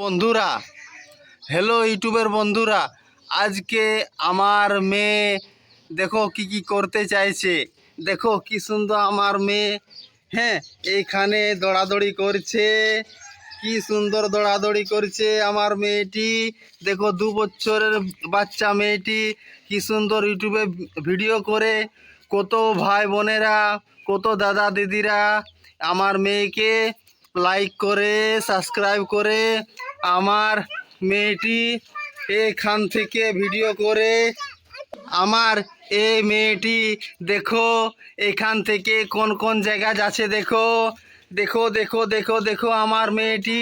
বন্ধুরা হ্যালো ইউটিউবের বন্ধুরা, আজকে আমার মেয়ে দেখো কি কি করতে চাইছে, দেখো কি সুন্দর আমার মেয়ে হ্যাঁ এইখানে দৌড়াদৌড়ি করছে, কি সুন্দর দৌড়াদৌড়ি করছে আমার মেয়েটি, দেখো দু বছরের বাচ্চা মেয়েটি, কি সুন্দর ইউটিউবে ভিডিও করে, কত ভাই বোনেরা, কত দাদা দিদিরা, আমার মেয়েকে লাইক করে সাবস্ক্রাইব করে আমার মেয়েটি এখান থেকে ভিডিও করে আমার এই মেয়েটি, দেখো, এখান থেকে কোন কোন জায়গা যাচ্ছে দেখো। দেখো দেখো দেখো দেখো আমার মেয়েটি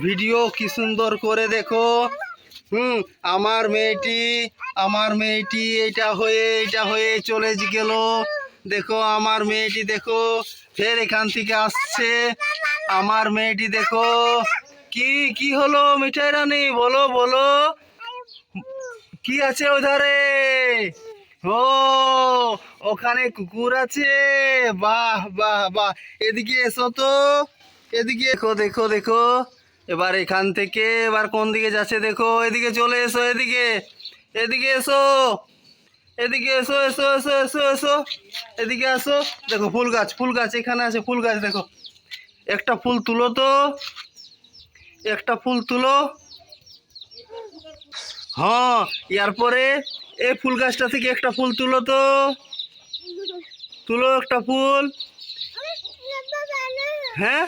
ভিডিও কি সুন্দর করে দেখো। হুম, আমার মেয়েটি আমার মেয়েটি এটা হয়ে এটা হয়ে চলে গেল। দেখো, আমার মেয়েটি দেখো, ফের এখান থেকে আসছে। আমার মেয়েটি দেখো কি কি হলো মিঠাই রানী? বলো বলো। কি আছে ওধারে? ও, ওখানে কুকুর আছে। বাহ বাহ বাহ। এদিকে এসো তো। এদিকে দেখো দেখো দেখো। এবার এখান থেকে এবার কোন দিকে যাচ্ছে দেখো? এদিকে চলে এসো, এদিকে। এদিকে এসো। এদিকে এসো এসো এসো এসো এসো। এদিকে আসো। দেখো ফুল গাছ ফুল গাছ, এখানে আছে ফুল গাছ, দেখো। একটা ফুল তুলো তো। একটা ফুল তুলো। হ্যাঁ এরপরে এই ফুল গাছটা থেকে একটা ফুল তুলো তো। তুলো একটা ফুল। হ্যাঁ?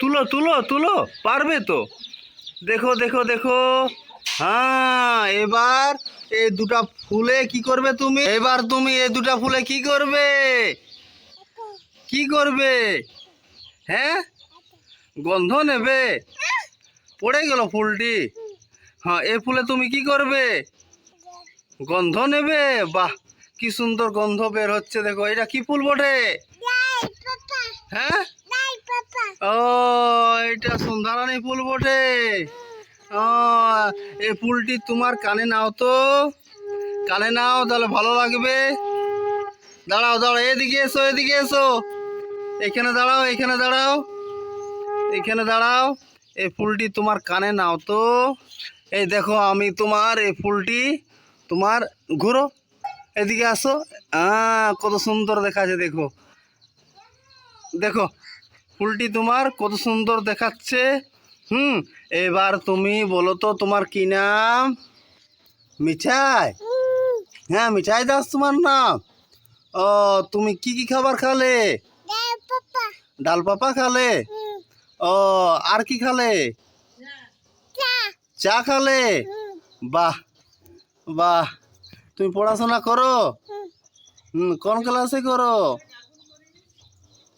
তুলো তুলো তুলো, পারবে তো। দেখো দেখো দেখো। হ্যাঁ এবার এই দুটা ফুলে কি করবে তুমি? এবার তুমি এই দুটা ফুলে কি করবে? কি করবে? হ্যাঁ? গন্ধ নেবে? পড়ে গেল ফুলটি। হ্যাঁ এই ফুলে তুমি কি করবে? গন্ধ নেবে? বাহ, কি সুন্দর গন্ধ বের হচ্ছে দেখো। এটা কি ফুল বটে? হ্যাঁ? ও, এটা সন্ধ্যারানী ফুল বটে। ও, এই ফুলটি তোমার কানে নাও তো। কানে নাও, তাহলে ভালো লাগবে। দাঁড়াও দাঁড়াও, এদিকে এসো এদিকে এসো। এখানে দাঁড়াও এখানে দাঁড়াও। এখানে দাঁড়াও। এই ফুলটি তোমার কানে নাও তো। এই দেখো আমি তোমার এই ফুলটি তোমার ঘুরো। এদিকে আসো। হ্যাঁ কত সুন্দর দেখাচ্ছে দেখো। দেখো ফুলটি তোমার কত সুন্দর দেখাচ্ছে। হুম এবার তুমি বলো তো তোমার কি নাম? মিঠাই। হ্যাঁ মিঠাই দাস তোমার নাম? ও তুমি কি কি খাবার খালে? ডাল পাপা খালে? ও আর কি খালে? চা। খালে? বাহ বাহ। তুমি পড়াশোনা করো? হুম। কোন ক্লাসে করো?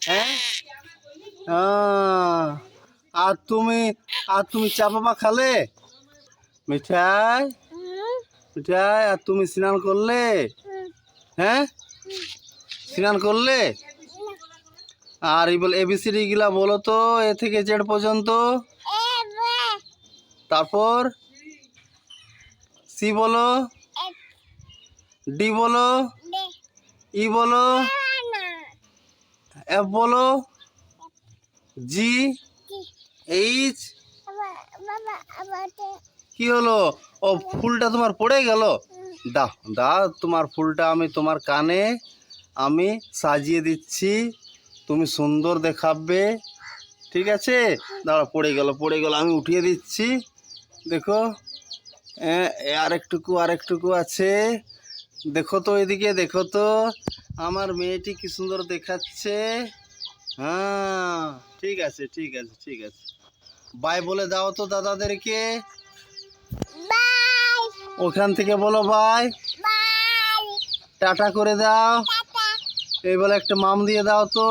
হ্যাঁ? আর তুমি আর তুমি চা পাপা খালে? মিঠাই? মিঠাই আর তুমি স্নান করলে? হ্যাঁ? স্নান করলে? আর এই বল এবিসিডি গুলা বলো তো, এ থেকে জেড পর্যন্ত। তারপর সি বলো ডি বলো ই বলো এফ বলো জি এইচ কি হলো? ও, ফুলটা তোমার পড়ে গেল? দা দা তোমার ফুলটা আমি তোমার কানে আমি সাজিয়ে দিচ্ছি। তুমি সুন্দর দেখাবে। ঠিক আছে? দাঁড়া পড়ে গেল পড়ে গেল। আমি উঠিয়ে দিচ্ছি। দেখো হ্যাঁ আরেকটুকু আরেকটুকু আছে। দেখো তো এদিকে দেখো তো। আমার মেয়েটি কি সুন্দর দেখাচ্ছে? হ্যাঁ ঠিক আছে ঠিক আছে ঠিক আছে। বাই বলে দাও তো দাদাদেরকে। ওখান থেকে বলো বাই। টাটা করে দাও। এই বলে একটা মাম দিয়ে দাও তো।